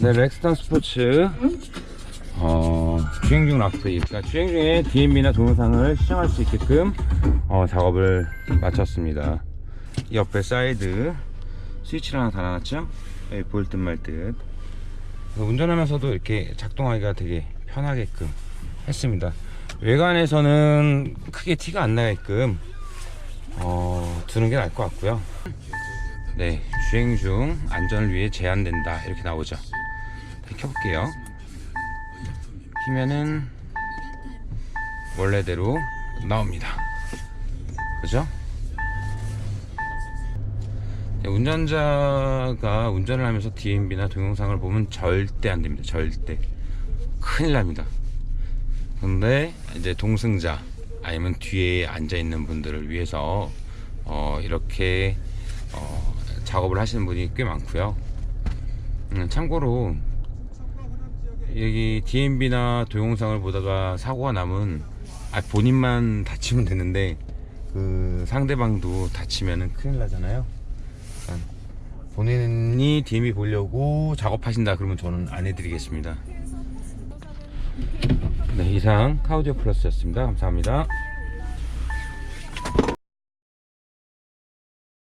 네, 렉스턴 스포츠. 어, 주행 중 락프리 그러니까 주행 중에 DMB나 동영상을 시청할 수 있게끔 어, 작업을 마쳤습니다. 옆에 사이드 스위치를 하나 달아놨죠? 여기 보일 듯. 말 듯 운전하면서도 이렇게 작동하기가 되게 편하게끔 했습니다. 외관에서는 크게 티가 안 나게끔 어, 두는 게 나을 것 같고요. 네 주행 중 안전을 위해 제한된다. 이렇게 나오죠. 네, 켜볼게요. 키면은 원래대로 나옵니다. 그죠? 네, 운전자가 운전을 하면서 DMB나 동영상을 보면 절대 안 됩니다. 절대. 큰일 납니다. 근데 이제 동승자 아니면 뒤에 앉아 있는 분들을 위해서 어, 이렇게 어, 작업을 하시는 분이 꽤 많고요. 음, 참고로 여기 DMB나 동영상을 보다가 사고가 나면 아, 본인만 다치면 되는데 그 상대방도 다치면은 큰일 나잖아요. 그러니까 본인이 DMB 보려고 작업하신다 그러면 저는 안 해드리겠습니다. 네, 이상 카우디오 플러스였습니다. 감사합니다.